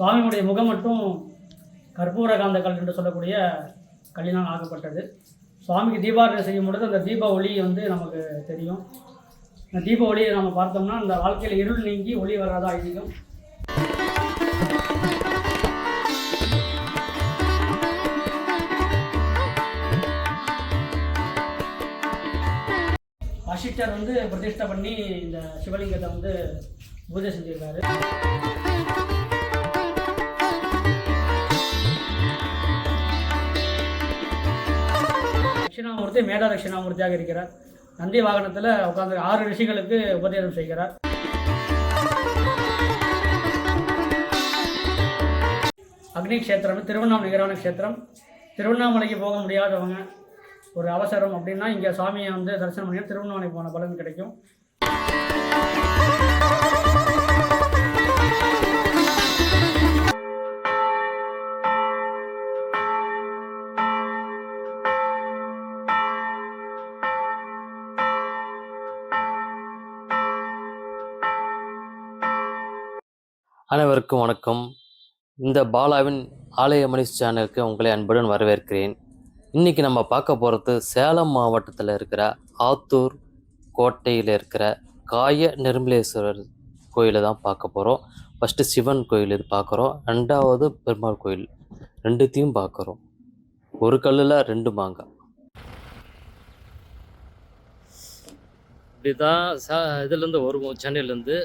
சுவாமியுடைய முகம் மட்டும் கற்பூர காந்த கல் என்று சொல்லக்கூடிய கல்லினால் ஆக்கப்பட்டது. சுவாமிக்கு தீபாரணை செய்யும் பொழுது அந்த தீப ஒளி வந்து நமக்கு தெரியும். இந்த தீப ஒளியை நம்ம பார்த்தோம்னா அந்த வாழ்க்கையில் இருள் நீங்கி ஒளி வராத ஐதீகம். வசிஷ்டர் வந்து பிரதிஷ்டை பண்ணி இந்த சிவலிங்கத்தை வந்து பூஜை செஞ்சிருக்காரு. தட்சிணாமூர்த்தி மேடா தட்சிணாமூர்த்தியாக இருக்கிறார். நந்தி வாகனத்தில் உட்காந்து ஆறு ரிஷிகளுக்கு உபதேசம் செய்கிறார். அக்னி கஷேத்திரம் திருவண்ணாமலை நிகரான க்ஷேத்திரம். திருவண்ணாமலைக்கு போக முடியாதவங்க ஒரு அவசரம் அப்படின்னா இங்கே சாமியை வந்து தரிசனம் பண்ணி திருவண்ணாமலை போன பலன் கிடைக்கும். அனைவருக்கும் வணக்கம். இந்த பாலாவின் ஆலய மணிஷ் சேனலுக்கு உங்களை அன்புடன் வரவேற்கிறேன். இன்னைக்கு நம்ம பார்க்க போகிறது சேலம் மாவட்டத்தில் இருக்கிற ஆத்தூர் கோட்டையில் இருக்கிற காய நிர்மலேஸ்வரர் கோயிலை தான் பார்க்க போகிறோம் ஃபஸ்ட்டு சிவன் கோயில் இது பார்க்குறோம் ரெண்டாவது பெருமாள் கோயில். ரெண்டுத்தையும் பார்க்குறோம் ஒரு கல்லில் ரெண்டு மாங்காய் இப்படி தான் சா இதுலேருந்து வருவோம் சென்னையிலேருந்து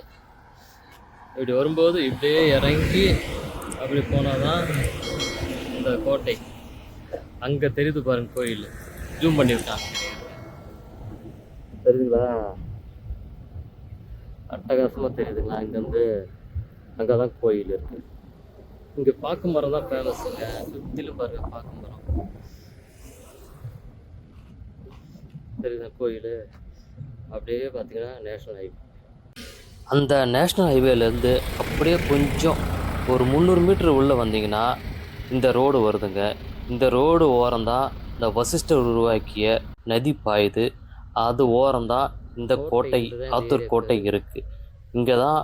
இப்படி வரும்போது இப்படியே இறங்கி அப்படி போனால் தான் இந்த கோட்டை. அங்கே தெரியுது பாருங்க கோயில். ஜூம் பண்ணிவிட்டாங்க தெரியுதுங்களா? அட்டகாசமாக தெரியுதுங்களா? இங்கேருந்து அங்கே தான் கோயில் இருக்கு. இங்கே பாக்கு மரம் தான் ஃபேமஸுங்க சுற்றிலும் பாருங்க பாக்கு மரம். தெரியுதா கோயில்? அப்படியே பார்த்தீங்கன்னா நேஷ்னல் ஹைவே அந்த நேஷ்னல் ஹைவேலேருந்து அப்படியே கொஞ்சம் ஒரு முந்நூறு மீட்டர் உள்ளே வந்தீங்கன்னா இந்த ரோடு வருதுங்க. இந்த ரோடு ஓரம்தான் இந்த வசிஷ்டர் உருவாக்கிய நதி பாயுது. அது ஓரம்தான் இந்த கோட்டை ஆத்தூர் கோட்டை இருக்குது இங்கே தான்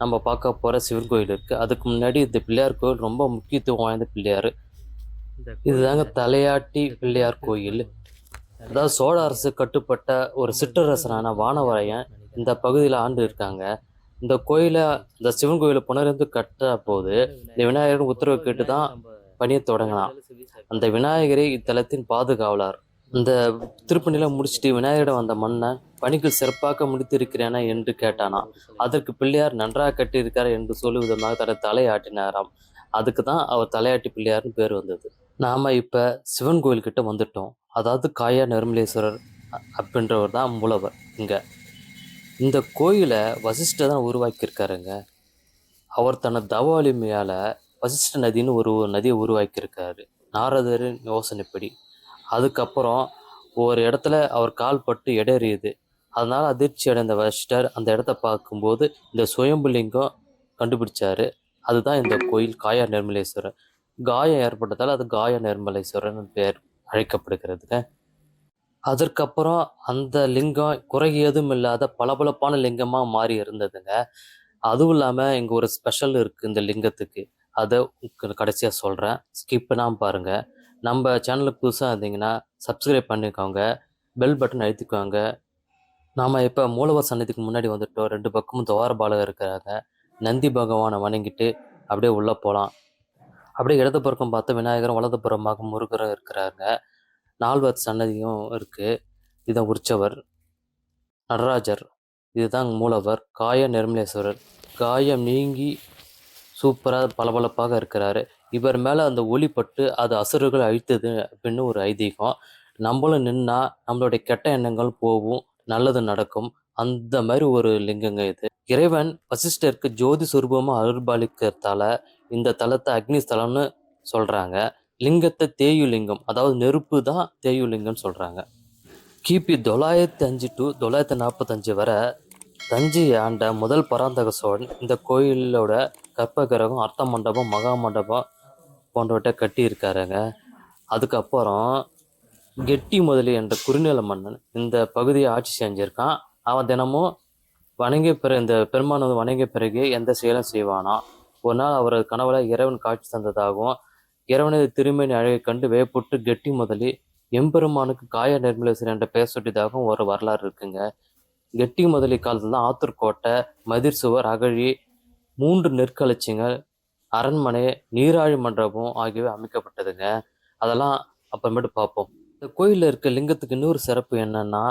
நம்ம பார்க்க போகிற சிவன் கோயில் இருக்குது அதுக்கு முன்னாடி இந்த பிள்ளையார் கோயில் ரொம்ப முக்கியத்துவம் வாய்ந்த பிள்ளையார். இதுதாங்க தலையாட்டி பிள்ளையார் கோயில். அதாவது சோழ அரசு கட்டுப்பட்ட ஒரு சிற்றரசனான வானவரையன் இந்த பகுதியில் ஆண்டு இருக்காங்க. இந்த கோயிலை இந்த சிவன் கோயிலை புனரந்து கட்ட போது இந்த விநாயகர் உத்தரவு கேட்டு தான் பணியை தொடங்கினான் அந்த விநாயகரே இத்தலத்தின் பாதுகாவலர். இந்த திருப்பணியில் முடிச்சுட்டு விநாயகரிடம் வந்த மன்னன் பணிகள் சிறப்பாக முடித்திருக்கிறேனா? என்று கேட்டானா. அதற்கு பிள்ளையார் நன்றாக கட்டியிருக்கார்? என்று சொல்லும் விதமாக தன்னை தலையாட்டினாராம். அதுக்கு தான் அவர் தலையாட்டி பிள்ளையார்னு பேர் வந்தது. நாம் இப்போ சிவன் கோயில்கிட்ட வந்துட்டோம். அதாவது காயா நிர்மலேஸ்வரர் அப்படின்றவர் தான் மூலவர் இங்கே. இந்த கோயிலை வசிஷ்டர் தான் உருவாக்கியிருக்காருங்க. அவர் தனது தவ வலிமையால் வசிஷ்ட நதின்னு ஒரு நதியை உருவாக்கியிருக்காரு. நாரதரின் யோசனைப்படி. அதுக்கப்புறம் ஒரு இடத்துல அவர் கால் பட்டு இடறியுது அதனால் அதிர்ச்சி அடைந்த வசிஷ்டர் அந்த இடத்த பார்க்கும்போது இந்த சுயம்புலிங்கம் கண்டுபிடிச்சாரு. அதுதான் இந்த கோயில் காயா நிர்மலேஸ்வரர். காயம் ஏற்பட்டதால் அது காய நிர்மலேஸ்வரர்னு பேர் அழைக்கப்படுகிறதுங்க. அதற்கப்புறம் அந்த லிங்கம் குறை இல்லாத பளபளப்பான லிங்கமாக மாறி இருந்ததுங்க. அதுவும் இல்லாமல் இங்கே ஒரு ஸ்பெஷல் இருக்குது இந்த லிங்கத்துக்கு. அதை கடைசியாக சொல்கிறேன் ஸ்கிப் பண்ணாமல் பாருங்கள் நம்ம சேனலுக்கு புதுசாக இருந்தீங்கன்னா சப்ஸ்கிரைப் பண்ணிக்கோங்க. பெல் பட்டன் அழுத்திக்கோங்க. நாம் இப்போ மூலவர் சன்னதிக்கு முன்னாடி வந்துட்டோம். ரெண்டு பக்கமும் துவாரபாலகர் இருக்கிறாங்க. நந்தி பகவானை வணங்கிட்டு அப்படியே உள்ளே போகலாம் அப்படியே இடது பக்கம் பார்த்தா விநாயகரும் வலது புறமாக முருகரும் இருக்கிறாங்க. நால்வர் சன்னதியும் இருக்குது இதுதான் உற்சவர் நடராஜர் இதுதான் மூலவர் காய நிர்மலேஸ்வரர். காயம் நீங்கி சூப்பராக பளபளப்பாக இருக்கிறாரு. இவர் மேலே அந்த ஒளிப்பட்டு அது அசுரர்கள் அழித்தது அப்படின்னு ஒரு ஐதீகம். நம்மளும் நின்னா நம்மளுடைய கெட்ட எண்ணங்கள் போகும் நல்லது நடக்கும். அந்த மாதிரி ஒரு லிங்கங்க இது. இறைவன் வசிஷ்டருக்கு ஜோதி சுரூபமாக அருள்பாலிக்கிறதால இந்த தலத்தை அக்னி ஸ்தலம்னு சொல்கிறாங்க லிங்கத்தை தேயுலிங்கம் அதாவது நெருப்பு தான் தேயுலிங்கம்னு சொல்கிறாங்க கிபி தொள்ளாயிரத்தி அஞ்சு டு தொள்ளாயிரத்தி நாற்பத்தஞ்சு வரை தஞ்சையை ஆண்ட முதல் பராந்தக சோழன் இந்த கோயிலோட கற்பகிரகம் அர்த்த மண்டபம் மகா மண்டபம் போன்றவற்றை கட்டியிருக்காருங்க. அதுக்கப்புறம் கெட்டி முதலி என்ற குறுநில மன்னன் இந்த பகுதியை ஆட்சி செஞ்சிருக்கான். அவன் தினமும் வணங்கிய பிற இந்த பெருமான் வந்து வணங்கிய பிறகு எந்த செயலும் செய்வானா ஒரு நாள் அவரது கனவுல இறைவன் காட்சி தந்ததாகவும் இறைவனது திருமணி அழகை கண்டு வேப்புட்டு கெட்டி முதலி எம்பெருமானுக்கு காய நிர்மலேஸ்வரர் என்ற பெயர் சுட்டியதாகவும் ஒரு வரலாறு இருக்குங்க. கெட்டி முதலி காலத்துல தான் ஆத்தூர் கோட்டை மதிர் சுவர் அகழி மூன்று நெற்களச்சிங்கள் அரண்மனை நீராழி மண்டபம் ஆகியவை அமைக்கப்பட்டதுங்க. அதெல்லாம் அப்புறமேட்டு பார்ப்போம். இந்த கோயிலில் இருக்க லிங்கத்துக்கு இன்னொரு சிறப்பு என்னன்னா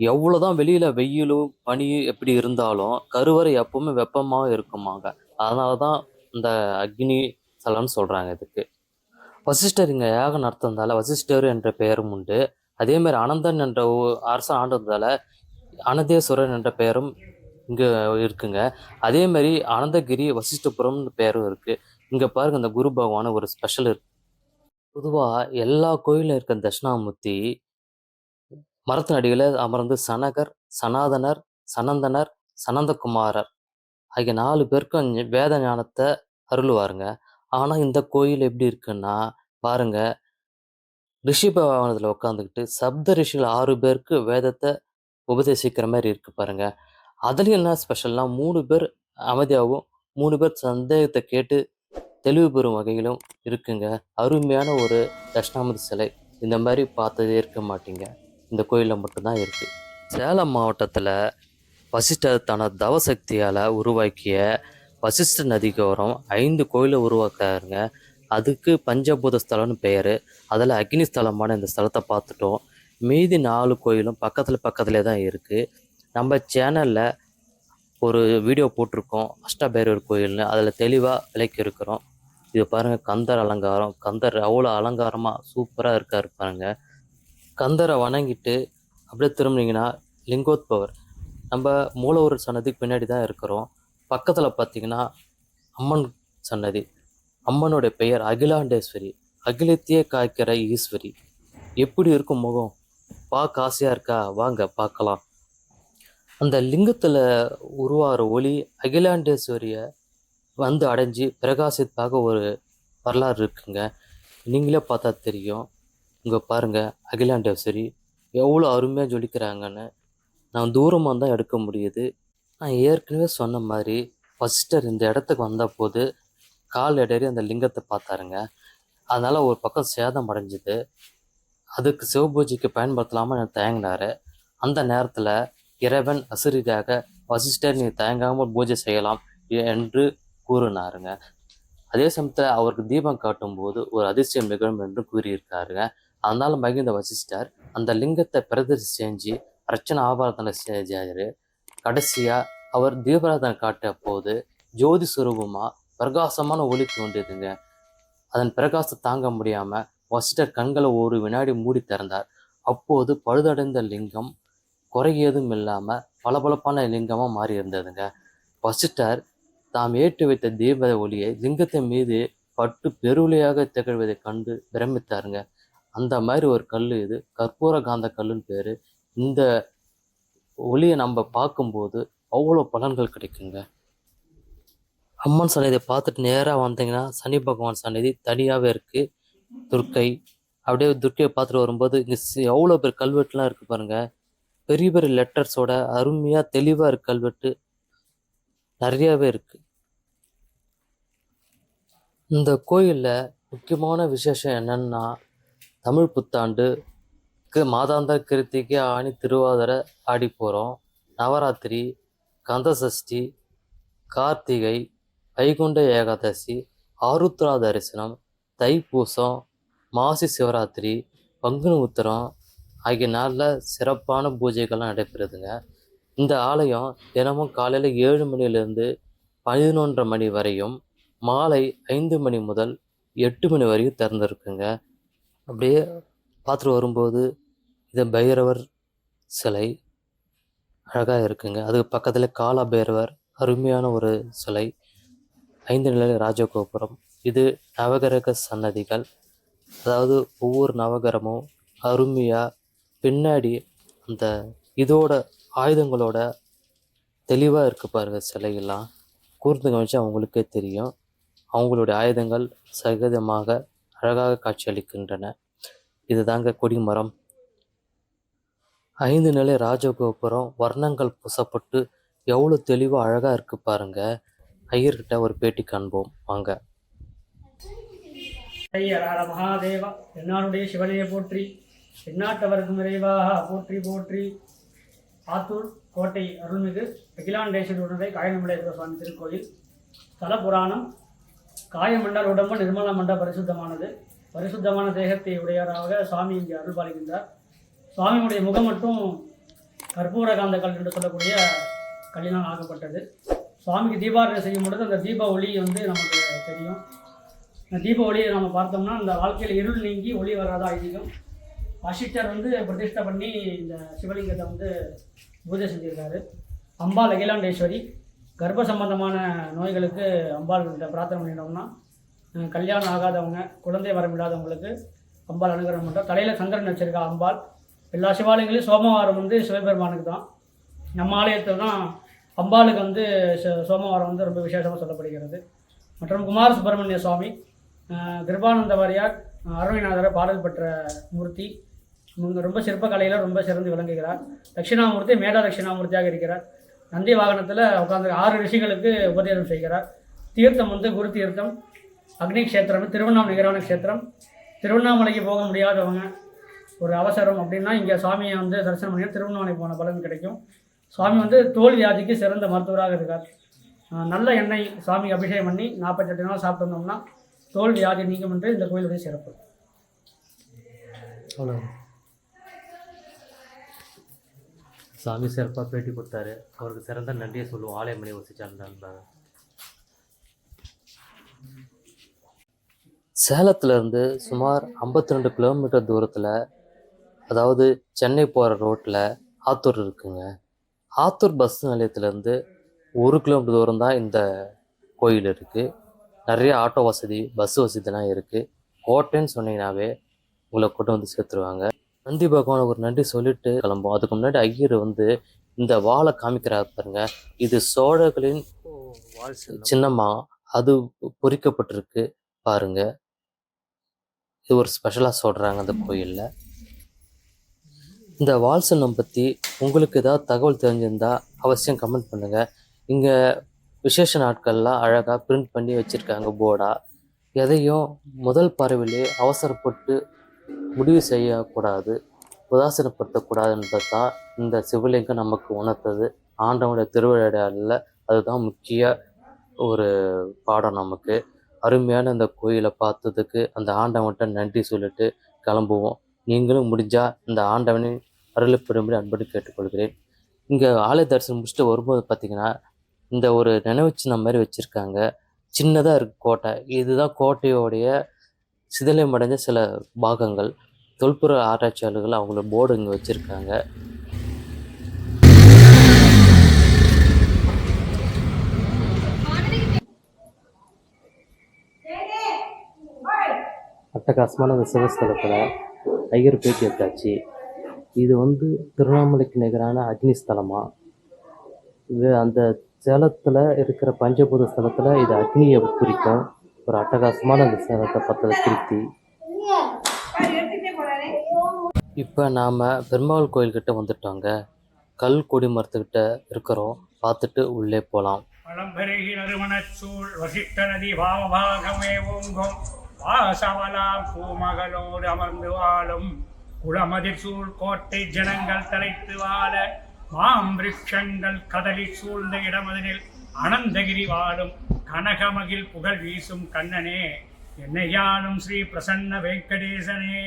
எவ்வளோதான் வெளியில் வெயிலும் பனி எப்படி இருந்தாலும் கருவறை எப்பவுமே வெப்பமாக இருக்குமாங்க. அதனால தான் இந்த அக்னி சலன்னு சொல்கிறாங்க இதுக்கு. வசிஷ்டர் இங்கே யாகம் நடத்துனதால வசிஷ்டர் என்ற பெயரும் உண்டு. அதே மாதிரி அனந்தன் என்ற அரசன் ஆண்டதால அனந்தேஸ்வரன் என்ற பெயரும் இங்கே இருக்குங்க. அதே மாதிரி அனந்தகிரி வசிஷ்டபுரம்னு பெயரும் இருக்கு. இங்க பாருங்க இந்த குரு பகவான் ஒரு ஸ்பெஷல் இருக்கு. பொதுவாக எல்லா கோயிலும் இருக்க தட்சிணாமூர்த்தி மரத்தின் அடியில் அமர்ந்து சனகர் சனாதனர் சனந்தனர் சனந்தகுமாரர் ஆகிய நாலு பேருக்கும் வேத ஞானத்தை அருள்வாருங்க. ஆனால் இந்த கோயில் எப்படி இருக்குன்னா பாருங்க. ரிஷி பவனத்துல உட்காந்துக்கிட்டு சப்த ரிஷிகள் ஆறு பேருக்கு வேதத்தை உபதேசிக்கிற மாதிரி இருக்கு பாருங்க. அதுலேயும் என்ன ஸ்பெஷல்னா மூணு பேர் அமைதியாகவும் மூணு பேர் சந்தேகத்தை கேட்டு தெளிவு பெறும் வகையிலும் இருக்குங்க. அருமையான ஒரு தட்சிணாமூர்த்தி சிலை. இந்த மாதிரி பார்த்ததே இருக்க மாட்டீங்க. இந்த கோயிலில் மட்டும்தான் இருக்குது சேலம் மாவட்டத்தில் வசிஷ்டர் தவசக்தியால் உருவாக்கிய வசிஷ்ட வரும் ஐந்து கோயிலை உருவாக்குறாருங்க. அதுக்கு பஞ்சபூத ஸ்தலம்னு பெயர். அதில் அக்னி ஸ்தலமான இந்த ஸ்தலத்தை பார்த்துட்டோம். மீதி நாலு கோயிலும் பக்கத்தில் பக்கத்துலேயே தான் இருக்குது நம்ம சேனலில் ஒரு வீடியோ போட்டிருக்கோம். அஷ்டபைரவர் கோயில்னு அதில் தெளிவாக விளக்கி இருக்கிறோம் இது பாருங்கள் கந்தர் அலங்காரம். கந்தர் அவ்வளோ அலங்காரமாக சூப்பராக இருக்காரு பாருங்கள் கந்தரை வணங்கிட்டு அப்படியே திரும்பினீங்கன்னா லிங்கோத்பவர். நம்ம மூலவர் சன்னதிக்கு பின்னாடி தான் இருக்கிறோம். பக்கத்தில் பார்த்தீங்கன்னா அம்மன் சன்னதி அம்மனுடைய பெயர் அகிலாண்டேஸ்வரி அகிலத்தையே காய்க்கிற ஈஸ்வரி. எப்படி இருக்கும் முகம்? பார்க்க ஆசையாக இருக்கா? வாங்க பார்க்கலாம். அந்த லிங்கத்தில் உருவாகிற ஒளி அகிலாண்டேஸ்வரியை வந்து அடைஞ்சு பிரகாசித்தாக ஒரு வரலாறு இருக்குங்க. நீங்களே பார்த்தா தெரியும். இங்கே பாருங்கள் அகிலாண்டேஸ்வரி எவ்வளோ அருமையாக ஜொலிக்கிறாங்கன்னு. நான் தூரமாக தான் எடுக்க முடியுது. நான் ஏற்கனவே சொன்ன மாதிரி ஃபஸ்ட்டர் இந்த இடத்துக்கு வந்த போது கால் இடறி அந்த லிங்கத்தை பார்த்தாருங்க. அதனால் ஒரு பக்கம் சேதம் அடைஞ்சிது. அதுக்கு சிவபூஜைக்கு பயன்படுத்தலாமல் நான் தயங்கினாரு. அந்த நேரத்தில் இறைவன் அசுரிக்காக வசிஷ்டர் நீ தயங்காமல் பூஜை செய்யலாம் என்று கூறினாருங்க. அதே சமயத்தில் அவருக்கு தீபம் காட்டும்போது ஒரு அதிசயம் நிகழும் என்று கூறியிருக்காருங்க. அதனால் மகிழ்ந்த வசிஷ்டர் அந்த லிங்கத்தை பிரதிஷ்டை செஞ்சு அர்ச்சனை ஆபாரத்தில் செஞ்சாரு. கடைசியா அவர் தீபராதனை காட்ட போது ஜோதி சுரூபமா பிரகாசமான ஒளி தோன்றியதுங்க. அதன் பிரகாசத்தை தாங்க முடியாம வசிட்டர் கண்களை ஒரு வினாடி மூடி திறந்தார். அப்போது பழுதடைந்த லிங்கம் குறையதும் இல்லாம பளபளப்பான லிங்கமா மாறி இருந்ததுங்க. வசிட்டர் தாம் ஏற்றி வைத்த தீப ஒளியை லிங்கத்தின் மீது பட்டு பெருளியாக திகழ்வதை கண்டு பிரமித்தாருங்க. அந்த மாதிரி ஒரு கல் இது. கற்பூர காந்த கல்லுன்னு பேரு. இந்த ஒளியை நம்ம பார்க்கும்போது அவ்வளோ பலன்கள் கிடைக்குங்க. அம்மன் சன்னதியை பார்த்துட்டு நேராக வந்தீங்கன்னா சனி பகவான் சன்னதி தனியாகவே இருக்குது துர்க்கை அப்படியே துர்க்கையை பார்த்துட்டு வரும்போது இங்கே எவ்வளோ பேர் கல்வெட்டுலாம் இருக்குது பாருங்கள் பெரிய பெரிய லெட்டர்ஸோட அருமையாக தெளிவாக இருக்கு கல்வெட்டு. நிறையாவே இருக்குது இந்த கோயிலில் முக்கியமான விசேஷம் என்னன்னா தமிழ் புத்தாண்டு மாதாந்த கிருத்திகை ஆணி திருவாதிரை ஆடி போகிறோம் நவராத்திரி கந்தசஷ்டி கார்த்திகை வைகுண்ட ஏகாதசி ஆருத்ரா தரிசனம் தைப்பூசம் மாசி சிவராத்திரி பங்குனி உத்திரம் ஆகிய நாளில் சிறப்பான பூஜைகள்லாம் நடைபெறுதுங்க. இந்த ஆலயம் தினமும் காலையில் ஏழு மணிலேருந்து பதினொன்றரை மணி வரையும் மாலை ஐந்து மணி முதல் எட்டு மணி வரையும் திறந்துருக்குங்க. அப்படியே பார்த்துட்டு வரும்போது இது பைரவர் சிலை அழகாக இருக்குங்க. அதுக்கு பக்கத்தில் காலா பைரவர் அருமையான ஒரு சிலை ஐந்து நிலை ராஜகோபுரம். இது நவகிரக சன்னதிகள். அதாவது ஒவ்வொரு நவகிரமும் அருமையாக பின்னாடி அந்த இதோட ஆயுதங்களோட தெளிவாக இருக்கு பாருங்க சிலையெல்லாம். கூர்ந்து கவனிச்சு அவங்களுக்கே தெரியும். அவங்களுடைய ஆயுதங்கள் சகஜமாக அழகாக காட்சியளிக்கின்றன. இதுதாங்க கொடிமரம். ஐந்து நிலை ராஜகோபுரம் வர்ணங்கள் பூசப்பட்டு எவ்வளோ தெளிவாக அழகாக இருக்கு பாருங்க. ஐயர்கிட்ட ஒரு பேட்டி காண்போம். வாங்க. ஐயர் மகாதேவா என்னாருடைய சிவனையை போற்றி எந்நாட்டவர்க்கும் விரைவாக போற்றி போற்றி. ஆத்தூர் கோட்டை அருள்மிகு அகிலாண்டேஸ்வரருடைய காயமண்டேஸ்வர சுவாமி திருக்கோயில். தல புராணம் காயமண்டல் உடம்பு நிர்மல மண்ட பரிசுத்தமானது. பரிசுத்தமான தேகத்தை உடையவராக சுவாமி இங்கே அருள் பாலிக்கின்றார் சுவாமியுடைய முகம் மட்டும் கற்பூரகாந்த கல் என்று சொல்லக்கூடிய கல்லினால் ஆக்கப்பட்டது. சுவாமிக்கு தீபாரணை செய்யும் பொழுது அந்த தீப ஒளி வந்து நமக்கு தெரியும். இந்த தீப ஒளியை நம்ம பார்த்தோம்னா இந்த வாழ்க்கையில் இருள் நீங்கி ஒளி வராத ஐதீகம். வசிஷ்டர் வந்து பிரதிஷ்டை பண்ணி இந்த சிவலிங்கத்தை வந்து பூஜை செஞ்சுருக்காரு. அம்பாள் அகிலாண்டேஸ்வரி கர்ப்ப சம்பந்தமான நோய்களுக்கு அம்பாள் பிரார்த்தனை பண்ணிட்டோம்னா கல்யாணம் ஆகாதவங்க குழந்தை வரமில்லாதவங்களுக்கு அம்பாள் அனுகிரகம் பண்ணுறோம் தலையில் சந்திரன் வச்சுருக்கா அம்பாள். எல்லா சிவாலயங்களையும் சோமவாரம் வந்து சிவபெருமானுக்கு தான். நம்ம ஆலயத்தில் தான் அம்பாளுக்கு வந்து சோமவாரம் வந்து ரொம்ப விசேஷமாக சொல்லப்படுகிறது. மற்றும் குமார சுப்பிரமணிய சுவாமி கிருபானந்த வாரியார் அஹ், பாடல் பெற்ற மூர்த்தி இவங்க ரொம்ப சிற்பக்கலையில் ரொம்ப சிறந்து விளங்குகிறார். தட்சிணாமூர்த்தி மேடா தட்சிணாமூர்த்தியாக இருக்கிறார். நந்தி வாகனத்தில் உட்காந்து ஆறு ரிஷிகளுக்கு உபதேசம் செய்கிறார். தீர்த்தம் வந்து குரு தீர்த்தம் அக்னி கஷேத்திரம் திருவண்ணாமலை நிகரான க்ஷேத்திரம். திருவண்ணாமலைக்கு போக முடியாதவங்க ஒரு அவசரம் அப்படின்னா இங்கே சுவாமியை வந்து தரிசனம் பண்ணி திருவண்ணாமலை போன பலன் கிடைக்கும். சுவாமி வந்து தோல் வியாதிக்கு சிறந்த மருத்துவராக இருக்கார். நல்ல எண்ணெய் சாமிக்கு அபிஷேகம் பண்ணி நாற்பத்தெட்டு நாள் சாப்பிட்டு வந்தோம்னா தோல் வியாதி நீங்கும் என்று இந்த கோயிலுடைய சிறப்பு. அவ்வளோ சாமி சிறப்பாக பேட்டி கொடுத்தாரு. அவருக்கு சிறந்த நன்றியை சொல்லுவோம். ஆலயமணி வசிச்சாருந்தாங்க சேலத்துலேருந்து சுமார் 52 ரெண்டு கிலோமீட்டர் தூரத்தில் அதாவது சென்னை போகிற ரோட்டில் ஆத்தூர் இருக்குங்க. ஆத்தூர் பஸ் நிலையத்துலேருந்து ஒரு கிலோமீட்டர் தூரம் தான் இந்த கோயில் இருக்குது நிறைய ஆட்டோ வசதி பஸ் வசதிலாம் இருக்குது கோட்டைன்னு சொன்னீங்கன்னாவே உங்களை கொண்டு வந்து சேர்த்துருவாங்க. நந்தி பகவான் ஒரு நன்றி சொல்லிட்டு கிளம்பும் அதுக்கு முன்னாடி ஐயர் வந்து இந்த வாழை காமிக்கிறார் பாருங்க. இது சோழர்களின் சின்னம்மா அது பொறிக்கப்பட்டிருக்கு பாருங்க. இது ஒரு ஸ்பெஷலாக சொல்கிறாங்க அந்த கோயிலில். இந்த வால் பற்றி உங்களுக்கு ஏதாவது தகவல் தெரிஞ்சிருந்தால் அவசியம் கமெண்ட் பண்ணுங்கள் இங்கே விசேஷ நாட்கள்லாம் அழகாக பிரிண்ட் பண்ணி வச்சுருக்காங்க போர்டாக எதையும் முதல் பார்வையிலே அவசரப்பட்டு முடிவு செய்யக்கூடாது உதாசீனப்படுத்தக்கூடாதுன்றது தான் இந்த சிவலிங்கம் நமக்கு உணர்த்தது. ஆண்டவனுடைய திருவிழையாடலில் அதுதான் முக்கிய ஒரு பாடம் நமக்கு. அருமையான இந்த கோயிலை பார்த்ததுக்கு அந்த ஆண்டவன்கிட்ட நன்றி சொல்லிட்டு கிளம்புவோம். நீங்களும் முடிஞ்சால் இந்த ஆண்டவனை அருளப்படும்படி அன்போடு கேட்டுக்கொள்கிறேன். இங்கே ஆலய தரிசனம் முடிச்சுட்டு வரும்போது பார்த்தீங்கன்னா இந்த ஒரு நினைவு சின்னம் மாதிரி வச்சுருக்காங்க. சின்னதாக இருக்குது கோட்டை. இதுதான் கோட்டையோடைய சிதிலமடைஞ்ச சில பாகங்கள். தொல்புற ஆராய்ச்சியாளர்கள் அவங்களோட போர்டு இங்கே வச்சுருக்காங்க. அட்டகாசமான அந்த சிவஸ்தலத்தில் ஐயர் பேட்டி எடுத்தாச்சு. இது வந்து திருவண்ணாமலைக்கு நிகரான அக்னி ஸ்தலமா இது அந்த சேலத்தில் இருக்கிற பஞ்சபூத ஸ்தலத்தில் இது அக்னியை குறிக்கும். ஒரு அட்டகாசமான அந்த சேலத்தை பற்றின திருப்தி இப்போ நாம் பெருமாள் கோயில்கிட்ட வந்துட்டோங்க. கல் கொடி மரத்துக்கிட்ட இருக்கிறோம். பார்த்துட்டு உள்ளே போகலாம் பழம்பெருகி நறுமணச்சூழ் வசிஷ்ட நதி பாவபாகமே ஓங்கும். பூமகளோடு அமர்ந்து வாழும். குளமதிர் சூழ் கோட்டை ஜனங்கள் தலைத்து வாழ மாம்பிருஷங்கள் கதலி சூழ்ந்த இடமதனில் அனந்தகிரி வாழும் கனகமகில் புகழ் வீசும் கண்ணனே என்னையாளும் ஸ்ரீ பிரசன்ன வெங்கடேசனே.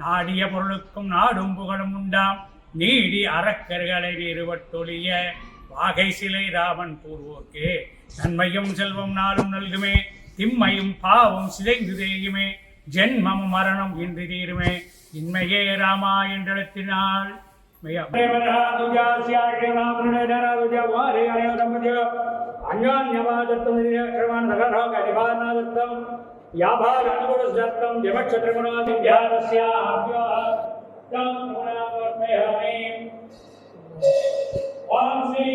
நாடிய பொருளுக்கும் நாடும் புகழும் உண்டாம் நீடி அறக்கர்களை நிறுவட்டொழிய வாகை சிலை ராமன் பூர்வோக்கே நன்மையும் செல்வம் நாளும் நல்குமே திம்மையும் பாவம் சிதைந்து தேயுமே. ஜென்மம் மரணம் இன்று தீருமே. இன்மையே ராமா என்றெழுத்தினால் ஓம் Sri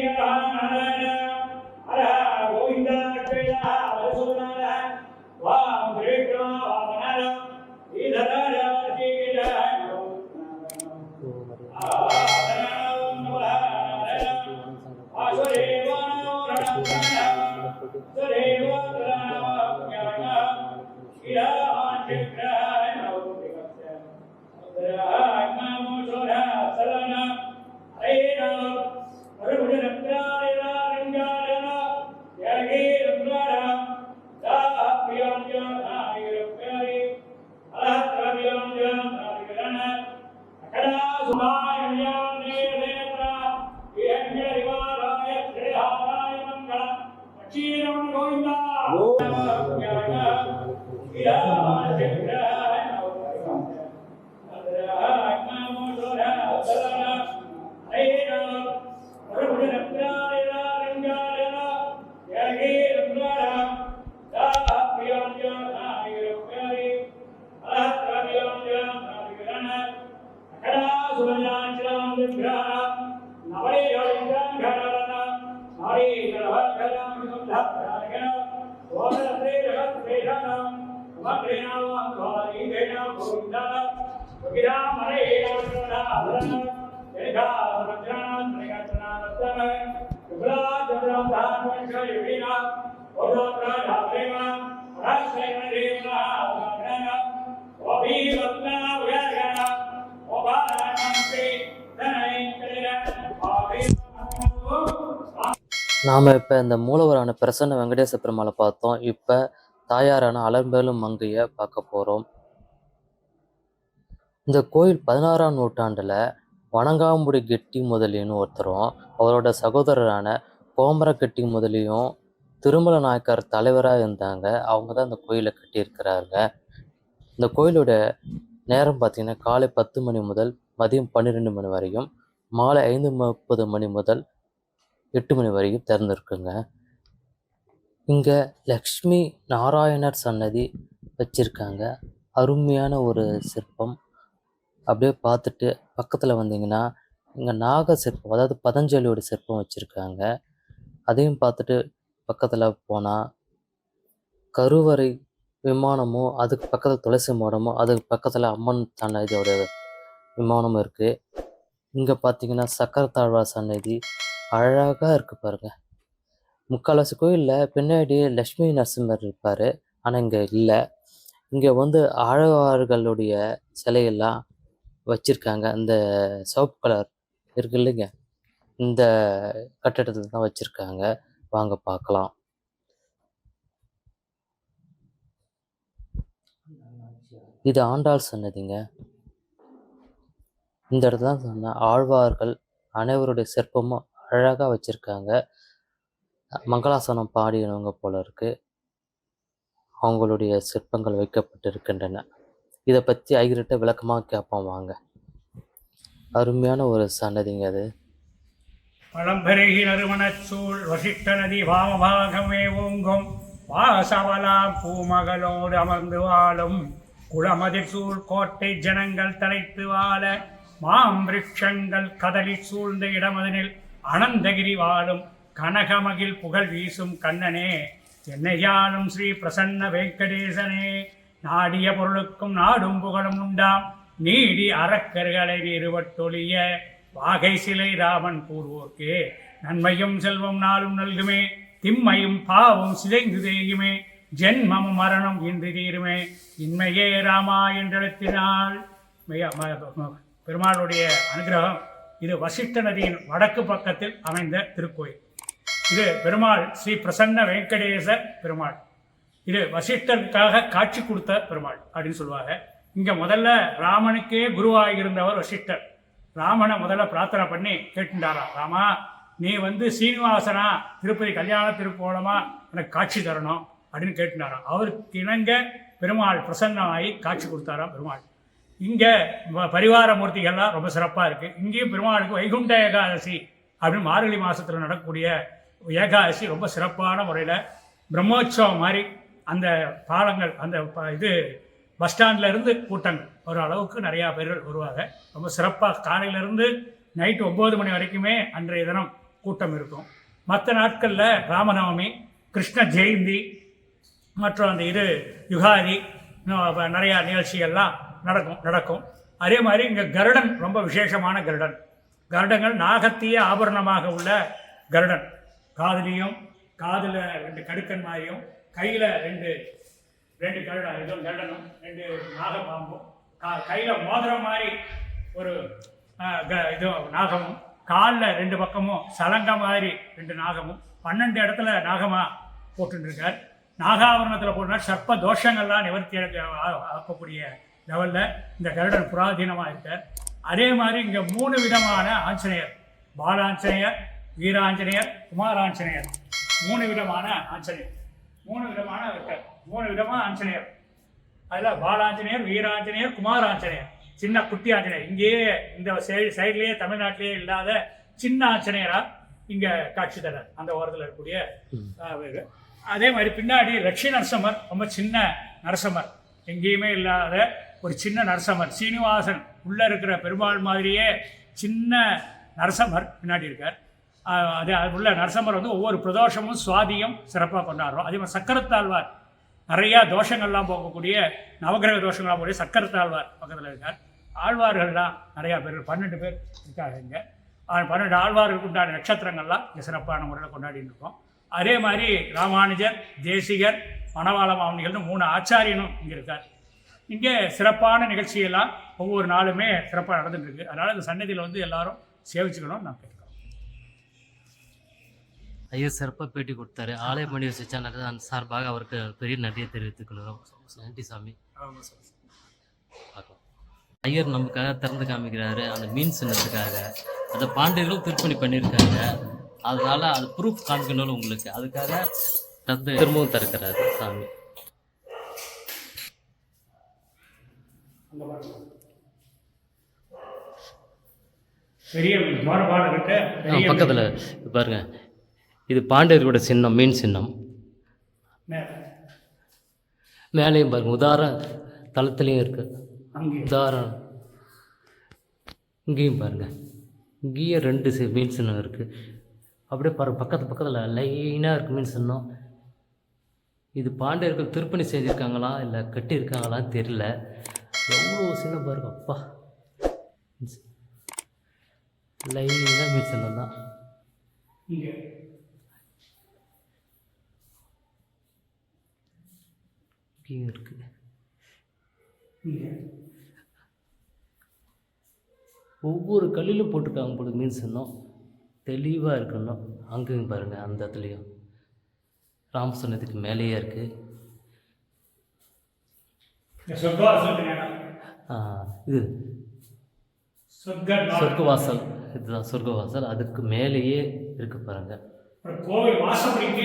Hey, Ram, Ram, Ram, நாம் இப்போ இந்த மூலவரான பிரசன்ன வெங்கடேச பெருமாளை பார்த்தோம். இப்போ தாயாரான அலம்பேலும் மங்கையை பார்க்க போகிறோம் இந்த கோயில் பதினாறாம் நூற்றாண்டில் வணங்காமுடி கெட்டி முதலின்னு ஒருத்தரும் அவரோட சகோதரரான கோமர கெட்டி முதலியும் திருமல நாயக்கர் தலைவராக இருந்தாங்க. அவங்க தான் இந்த கோயிலை கட்டியிருக்கிறாங்க இந்த கோயிலோட நேரம் பார்த்தீங்கன்னா காலை பத்து மணி முதல் மதியம் பன்னிரெண்டு மணி வரையும் மாலை ஐந்து முப்பது மணி முதல் எட்டு மணி வரைக்கும் திறந்துருக்குங்க. இங்கே லக்ஷ்மி நாராயணர் சன்னதி வச்சுருக்காங்க. அருமையான ஒரு சிற்பம். அப்படியே பார்த்துட்டு பக்கத்தில் வந்தீங்கன்னா இங்கே நாக சிற்பம் அதாவது பதஞ்சலியோட சிற்பம் வச்சுருக்காங்க. அதையும் பார்த்துட்டு பக்கத்தில் போனால் கருவறை விமானமும் அதுக்கு பக்கத்தில் துளசி மாடமும் அதுக்கு பக்கத்தில் அம்மன் சன்னதியோட விமானமும் இருக்குது இங்கே பார்த்தீங்கன்னா சக்கரத்தாழ்வார் சன்னதி அழகாக இருக்கு பாருங்க. முக்கால்வாசி கோயிலில் பின்னாடி லக்ஷ்மி நரசிம்மர் இருப்பார் ஆனால் இங்கே இல்லை. இங்கே வந்து ஆழ்வார்களுடைய சிலையெல்லாம் வச்சுருக்காங்க. அந்த சிவப்பு கலர் இருக்கு இல்லைங்க? இந்த கட்டிடத்தில் தான் வச்சுருக்காங்க. வாங்க பார்க்கலாம் இது ஆண்டாள் சன்னதிங்க இந்த இடத்துல தான் சொன்னேன். ஆழ்வார்கள் அனைவருடைய சிற்பமும் அழகாக வச்சுருக்காங்க. மங்களாசனம் பாடினவங்க போல இருக்குது அவங்களுடைய சிற்பங்கள் வைக்கப்பட்டிருக்கின்றன. இதை பற்றி ஐயர்கிட்ட விளக்கமாக கேட்போம் வாங்க. அருமையான ஒரு சன்னதிங்க அது. பழம்பெருகி நறுமணச்சூழ் வசிட்ட நதி வாமபாகமே ஓங்கும். வாசவலாம் பூமகளோடு அமர்ந்து வாழும். குளமதிர் சூழ் கோட்டை ஜனங்கள் தலைத்து வாழ. மாம்பிருஷங்கள் கதலி சூழ்ந்த இடமதனில் அனந்தகிரி வாழும் கனகமகில் புகழ் வீசும் கண்ணனே என்னையாளும் ஸ்ரீ பிரசன்ன வெங்கடேசனே. நாடிய பொருளுக்கும் நாடும் புகழும் உண்டாம் நீடி அறக்கர்களை நிறுவட்டொழிய வாகை சிலை ராமன் கூறுவோர்க்கே. நன்மையும் செல்வம் நாளும் நல்குமே திம்மையும் பாவம் சிதைந்து தேயுமே ஜென்மமும் மரணம் இன்று தீருமே. இன்மையே ராமா என்றெழுத்தினால் பெருமாளுடைய அனுகிரகம் இது வசிஷ்ட நதியின் வடக்கு பக்கத்தில் அமைந்த திருக்கோயில். இது பெருமாள் ஸ்ரீ பிரசன்ன வெங்கடேச பெருமாள். இது வசிஷ்டருக்காக காட்சி கொடுத்த பெருமாள் அப்படின்னு சொல்லுவாங்க. இங்க முதல்ல ராமனுக்கே குருவாக இருந்தவர் வசிஷ்டர். ராமனை முதல்ல பிரார்த்தனை பண்ணி கேட்டுட்டாராம் ராமா நீ வந்து சீனிவாசனா? திருப்பதி கல்யாண திருப்போலமா எனக்கு காட்சி தரணும் அப்படின்னு கேட்டுட்டாராம் அவருக்கு இணங்க பெருமாள் பிரசன்னமாகி காட்சி கொடுத்தாராம் பெருமாள். இங்கே பரிவார மூர்த்திகள்லாம் ரொம்ப சிறப்பாக இருக்குது இங்கேயும் பெருமாளுக்கு வைகுண்ட ஏகாதசி அப்படின்னு மார்கழி மாதத்தில் நடக்கக்கூடிய ஏகாதசி ரொம்ப சிறப்பான முறையில் பிரம்மோற்சவம் மாதிரி அந்த பாலங்கள் அந்த ப- இது பஸ் ஸ்டாண்ட்லேருந்து கூட்டங்கள். ஒரு அளவுக்கு நிறையா பேர்கள் வருவாங்க. ரொம்ப சிறப்பாக காலையிலேருந்து நைட்டு ஒம்பது மணி வரைக்குமே அன்றைய தினம் கூட்டம் இருக்கும். மற்ற நாட்களில் ராமநவமி கிருஷ்ண ஜெயந்தி மற்றும் அந்த இது யுகாதி நிறையா நிகழ்ச்சிகள்லாம் நடக்கும் நடக்கும். அதே மாதிரி இங்கே கருடன் ரொம்ப விசேஷமான கருடன். கருடங்கள் நாகத்தீய ஆபரணமாக உள்ள கருடன். காதலியும் காதில் ரெண்டு கடுக்கன் மாதிரியும் கையில் ரெண்டு ரெண்டு கருடன் இதுவும் கருடனும் ரெண்டு நாகப்பாம்பும். கா கையில் மோதிரம் மாதிரி ஒரு க- இதுவும் நாகமும் காலில் ரெண்டு பக்கமும் சலங்க மாதிரி ரெண்டு நாகமும். பன்னெண்டு இடத்துல நாகமாக போட்டுருக்கார் நாகாபரணத்தில் போட்டால் சர்ப்ப தோஷங்கள்லாம் நிவர்த்தி ஆக்கக்கூடிய லெவலில் இந்த கருடன் புராதீனமாக இருக்கார் அதே மாதிரி இங்கே மூணு விதமான ஆஞ்சநேயர். பாலாஞ்சநேயர் வீராஞ்சநேயர் குமாராஞ்சநேயர். மூணு விதமான ஆஞ்சநேயர். மூணு விதமான இருக்கார் மூணு விதமான ஆஞ்சநேயர். அதில் பாலாஞ்சநேயர் வீராஞ்சநேயர் குமாராஞ்சநேயர். சின்ன குட்டி ஆஞ்சநேயர். இங்கேயே இந்த சைடு சைட்லேயே தமிழ்நாட்டிலேயே இல்லாத சின்ன ஆஞ்சநேயரா இங்கே காட்சி தரார். அந்த ஓரத்தில் இருக்கக்கூடிய. அதே மாதிரி பின்னாடி லட்சுமி நரசம்மர் ரொம்ப சின்ன நரசம்மர். எங்கேயுமே இல்லாத ஒரு சின்ன நரசம்மர் சீனிவாசன் உள்ளே இருக்கிற பெருமாள் மாதிரியே சின்ன நரசம்மர் பின்னாடி இருக்கார். அது உள்ள நரசம்மர் வந்து ஒவ்வொரு பிரதோஷமும் சுவாதியும் சிறப்பாக கொண்டாடுறோம். அதே மாதிரி சக்கரத்தாழ்வார் நிறையா தோஷங்கள்லாம் போகக்கூடிய நவகிரக தோஷங்கள்லாம் போகக்கூடிய சக்கரத்தாழ்வார் பக்கத்தில் இருக்கார். ஆழ்வார்கள்லாம் நிறையா பேர் பன்னெண்டு பேர் இருக்காங்க இங்கே. பன்னெண்டு ஆழ்வார்களுக்கு உண்டான நட்சத்திரங்கள்லாம் இங்கே சிறப்பான முறையில் கொண்டாடிட்டு இருக்கோம். அதே மாதிரி ராமானுஜர் தேசிகர் மணவாள மாமனிகள்னு மூணு ஆச்சாரியனும் இங்கே இருக்கார். இங்கே சிறப்பான நிகழ்ச்சியெல்லாம் ஒவ்வொரு நாளுமே சிறப்பாக நடந்துட்டுருக்கு. அதனால் இந்த சன்னதியில் வந்து எல்லாரும் சேவிச்சுக்கணும்னு நான் கேட்குறேன் ஐயர் சிறப்பாக பேட்டி கொடுத்தாரு. ஆலய மணி சேனல் அந்த சார்பாக அவருக்கு பெரிய நன்றியை தெரிவித்துக் கொள்கிறோம். நன்றி சாமி. பார்க்கலாம். ஐயர் நமக்காக திறந்து காமிக்கிறாரு. அந்த மீன் சின்னத்துக்காக. அதை பாண்டியர்களும் திருப்பணி பண்ணியிருக்காங்க. அதனால அது ப்ரூஃப் காமிக்கணும் உங்களுக்கு. அதுக்காக திறந்து திரும்பவும் திறக்கிறாரு சாமி. பெரிய துவாரபாலகிட்ட ஆ, பெரிய பக்கத்துல பாருங்க. இது பாண்டியர்களோட சின்னம் மீன் சின்னம். மேலேயும் பாருங்க உதார தளத்துலேயும் இருக்கு. உதாரணம். இங்கேயும் பாருங்க. இங்கேயும் ரெண்டு மீன் சின்னம் இருக்கு. அப்படியே பாருங்க பக்கத்து பக்கத்தில் லைனாக இருக்கு மீன் சின்னம். இது பாண்டியர்கள் திருப்பணி செஞ்சுருக்காங்களா இல்லை கட்டியிருக்காங்களா தெரியல. எவ்வளோ சின்னம் பாருங்க அப்பா. லைனாக சின்னம் தான். இங்கே. இருக்குது ஒவ்வொரு கல்லிலும் போட்டிருக்காங்க போல மீன் சின்னம் தெளிவாக இருக்கணும் அங்கேயும் பாருங்கள் அந்த இடத்துலையும் ராம சொன்னதுக்கு மேலேயே இருக்குது இது சொர்க்க சொர்க்கவாசல். இதுதான் சொர்க்கவாசல். அதுக்கு மேலேயே இருக்கு பாருங்க. கோவில்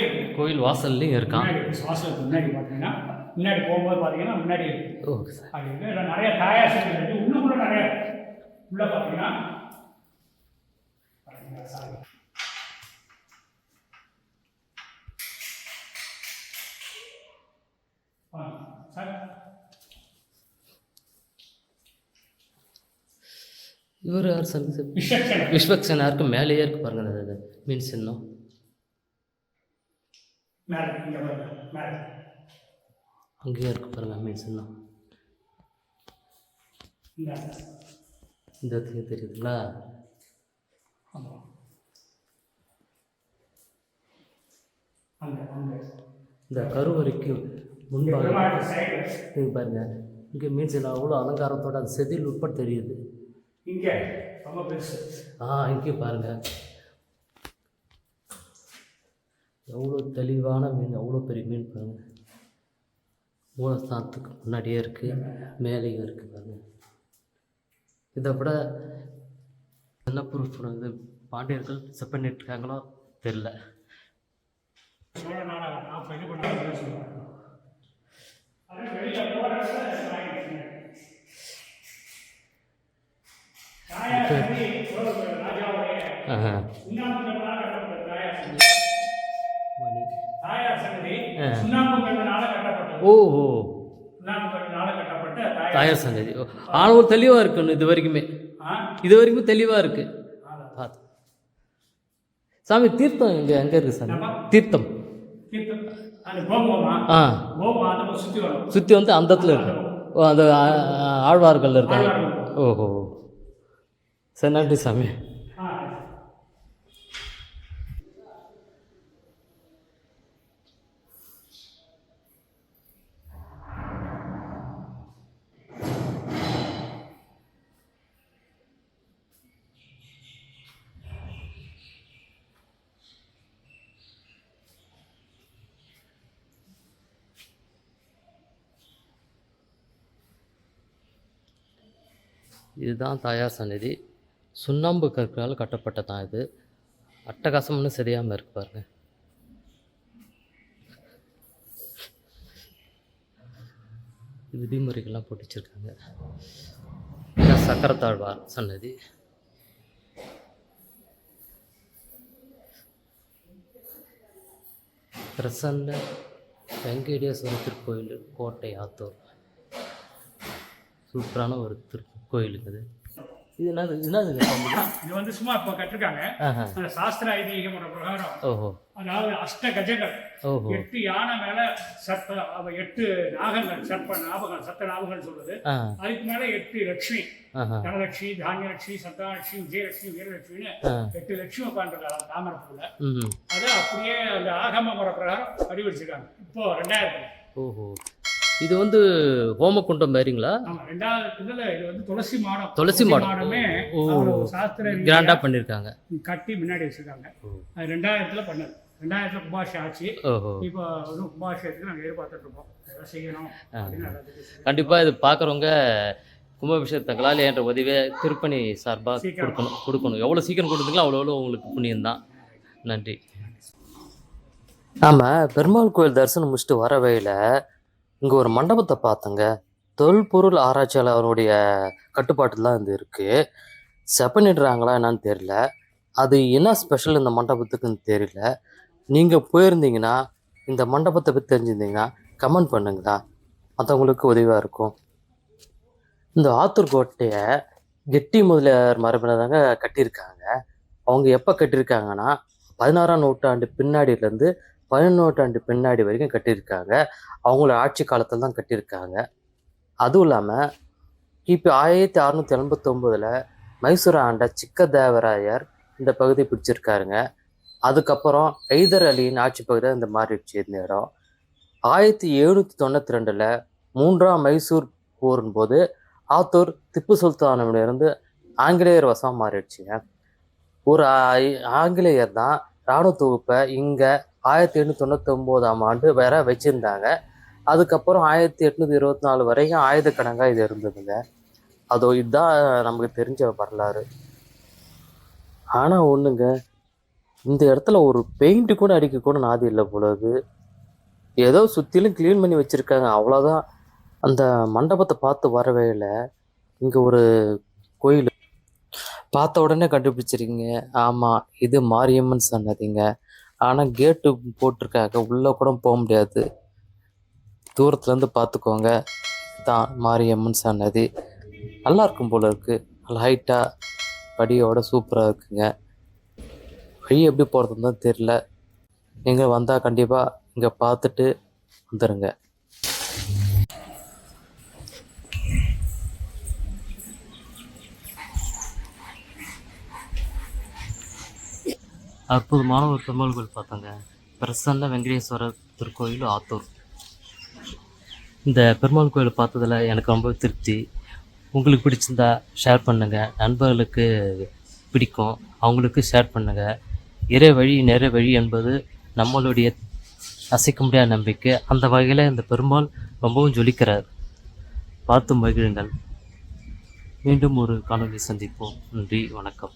இருக்கு. கோயில் வாசல்லையும் இருக்கான். வாசலுக்கு முன்னாடி பார்த்தீங்கன்னா முன்னாடி போகும்போது பார்த்தீங்கன்னா முன்னாடி இருக்கு. Oh sir. நிறைய தாயாசங்கள் இருக்கு. உள்ளுக்குள்ள நிறைய உள்ள பார்த்தீங்கன்னா சார். இவர் யார் சார் இது? விசேஷம் விஸ்வக்சனாருக்கு மேலேயே இருக்கு பாருங்க அந்த இது. மீன் சின்னம் மேலே இங்கே பாருங்க மேலே. அங்கேயே இருக்கு பாருங்க மீன் சின்னம் இந்த இடத்துலையும் தெரியுதுங்களா? இந்த கருவறைக்கு முன்பாக பாருங்க. இங்கே மீன் சின்னம் அவ்வளோ அலங்காரத்தோட அந்த செதில் உட்பட தெரியுது. இங்கே. ரொம்ப பெருசு. ஆ இங்கே பாருங்க. எவ்வளோ தெளிவான மீன் அவ்வளோ பெரிய மீன் பாருங்க. மூலஸ்தானத்துக்கு முன்னாடியே இருக்குது மேலேயும் இருக்குது பாருங்க. இதை விட என்ன ப்ரூஃப் இது பாண்டியர்கள் செப்பனிட்டுருக்காங்களோ தெரில சோழ நாடகம் நான் இது பண்ண சொல்லுவேன் அது வெளியில போற இடத்துல வாங்கிடுச்சுங்க. தாயாசனி ஒரு ராஜாவுடைய ஆஹா சுண்ணாம்புக்கல்லால் கட்டப்பட்ட தாயாசனி. மணி தாயாசனி ஆ. சுண்ணாம்புக்கல்லினால கட்டப்பட்டது. ஓ ஓ சுண்ணாம்புக்கல்லினால கட்டப்பட்ட தாயார். சங்கதி ஆனால் தெளிவாக இருக்கணும் இது வரைக்குமே? இது வரைக்கும் தெளிவாக இருக்குது அதான். பார்த்து சாமி தீர்த்தம் இங்கே எங்கே இருக்குது சாமி? தீர்த்தம்? ஆ. சுற்றி வந்து அந்த இடத்துல இருக்கு அந்த ஆழ்வார்கள் இருக்காங்க. ஓஹோ சார் நன்றி சாமி. இதுதான் தாயார் சந்நிதி. சுண்ணாம்பு கற்களால் கட்டப்பட்டதான் இது? அட்டகாசம்னு சரியாமல் இருக்கு பாருங்க. விதிமுறைகள்லாம் போட்டுச்சிருக்காங்க சக்கரத்தாழ்வார் சன்னதி. பிரசன்ன வெங்கடேஸ்வர திருக்கோயில் கோட்டை ஆத்தூர். சூப்பரான ஒரு திருக்கோயிலுங்க இது. இது என்னது என்னதுங்க சாமி? இது வந்து சும்மா இப்போ கட்டிருக்காங்க. அந்த சாஸ்திர ஐதீகமுற பிரகாரம். ஓஹோ. அதாவது அஷ்ட கஜங்கள். எட்டு யானை மேல சர்ப்ப அவ எட்டு நாகங்கள் சர்ப்ப ஞாபகம் சத்த ஞாபகம் சொல்றது. அதுக்கு மேல எட்டு லட்சுமி. தனலட்சுமி தானியலட்சுமி சத்தாலட்சுமி விஜயலட்சுமி வீரலட்சுமின்னு எட்டு லட்சுமி உட்காந்துருக்காங்க தாமரப்பூல அது அப்படியே அந்த ஆகம முறை பிரகாரம் வடிவடிச்சிருக்காங்க இப்போ ரெண்டாயிரத்துல. ஓஹோ. இது வந்து ஹோமகுண்டம் மாதிரிங்களா ஆமா ரெண்டாவது இதுல இது வந்து துளசி மாடம் துளசி மாடம். ஓ. கிராண்டாக பண்ணியிருக்காங்க கட்டி முன்னாடி வச்சிருக்காங்க. அது ரெண்டாயிரத்துல பண்ணது ரெண்டாயிரத்துல கும்பாஷம் ஆச்சு இப்போ வந்து கும்பாஷத்துக்கு நாங்கள் எதிர்பார்த்துட்டு இருக்கோம் செய்யணும். கண்டிப்பாக இது பார்க்குறவங்க கும்பாபிஷேகம் தங்களால் என்ற உதவியை திருப்பணி சார்பாக. கொடுக்கணும் கொடுக்கணும் எவ்வளோ சீக்கிரம் கொடுத்தீங்களோ அவ்வளோ எவ்வளோ உங்களுக்கு புண்ணியம்தான் நன்றி நாம் பெருமாள் கோயில் தரிசனம் முடிச்சுட்டு வர வழியில் இங்கே ஒரு மண்டபத்தை பார்த்தங்க. தொல்பொருள் ஆராய்ச்சியாளருடைய கட்டுப்பாட்டில் தான் இது இருக்குது செப்பனிடுறாங்களா என்னன்னு தெரியல. அது என்ன ஸ்பெஷல் இந்த மண்டபத்துக்குன்னு தெரியல. நீங்கள் போயிருந்தீங்கன்னா இந்த மண்டபத்தை பற்றி தெரிஞ்சிருந்தீங்கன்னா கமெண்ட் பண்ணுங்களா மற்றவங்களுக்கு உதவியாக இருக்கும். இந்த ஆத்தூர் கோட்டையை கெட்டி முதலியார் மரபினர் தாங்க கட்டியிருக்காங்க. அவங்க எப்போ கட்டியிருக்காங்கன்னா பதினாறாம் நூற்றாண்டு பின்னாடியிலேருந்து பதினோட்டாண்டு பின்னாடி வரைக்கும் கட்டியிருக்காங்க. அவங்களோட ஆட்சி காலத்தில் தான் கட்டியிருக்காங்க. அதுவும் இல்லாமல் கிபி ஆயிரத்தி அறநூற்றி எண்பத்தொம்போதில் மைசூர் ஆண்ட சிக்க தேவராயர் இந்த பகுதி பிடிச்சிருக்காருங்க. அதுக்கப்புறம் ஹைதர் அலியின் ஆட்சி பகுதி இந்த மாறிடுச்சு இந்த ஆயிரத்தி எழுநூற்றி தொண்ணூற்றி ரெண்டில் மூன்றாம் மைசூர் போரின் போது ஆத்தூர் திப்பு சுல்தானிடமிருந்து ஆங்கிலேயர் வசம் மாறிடுச்சுங்க. ஒரு ஆங்கிலேயர் தான் இராணுவ தொகுப்பை இங்கே ஆயிரத்தி எண்ணூற்றி தொண்ணூத்தொம்போதாம் ஆண்டு வேற வச்சுருந்தாங்க. அதுக்கப்புறம் ஆயிரத்தி எட்நூற்றி இருபத்தி நாலு வரைக்கும் ஆயுத கணக்காக இது இருந்ததுங்க. அதோ இதுதான் நமக்கு தெரிஞ்ச வரலாறு. ஆனால் ஒன்றுங்க இந்த இடத்துல ஒரு பெயிண்ட் கூட அடிக்க கூட நாதி இல்லை போலது ஏதோ சுற்றிலும் க்ளீன் பண்ணி வச்சுருக்காங்க. அவ்வளோதான் அந்த மண்டபத்தை பார்த்து வரவே இல்லை. இங்கே ஒரு கோயில். பார்த்த உடனே கண்டுபிடிச்சிருக்கீங்க. ஆமாம் இது மாரியம்மன் சன்னதிங்க. ஆனால் கேட்டு போட்டிருக்காங்க. உள்ளே கூட போக முடியாது. தூரத்துலேருந்து பார்த்துக்கோங்க தான் மாரியம்மன் சன்னதி. நல்லா இருக்கும் போல இருக்குது லைட்டாக ஹைட்டாக படியோட சூப்பராக இருக்குங்க. வழி எப்படி போகிறதுன்னு தான் தெரில நீங்கள் வந்தால் கண்டிப்பாக இங்கே பார்த்துட்டு வந்துடுங்க அற்புதமான ஒரு பெருமாள் கோயில் பார்த்தோங்க. பிரசன்ன வெங்கடேஸ்வரர் திருக்கோயில் ஆத்தூர். இந்த பெருமாள் கோயில் பார்த்ததில் எனக்கு ரொம்ப திருப்தி. உங்களுக்கு பிடிச்சிருந்தா ஷேர் பண்ணுங்கள் நண்பர்களுக்கு பிடிக்கும். அவங்களுக்கு ஷேர் பண்ணுங்கள் இறை வழி நிறை வழி என்பது நம்மளுடைய அசைக்க முடியாத நம்பிக்கை. அந்த வகையில் இந்த பெருமாள் ரொம்பவும் ஜொலிக்கிறார். பார்த்து மகிழுங்கள். மீண்டும் ஒரு காணொலி சந்திப்போம். நன்றி வணக்கம்.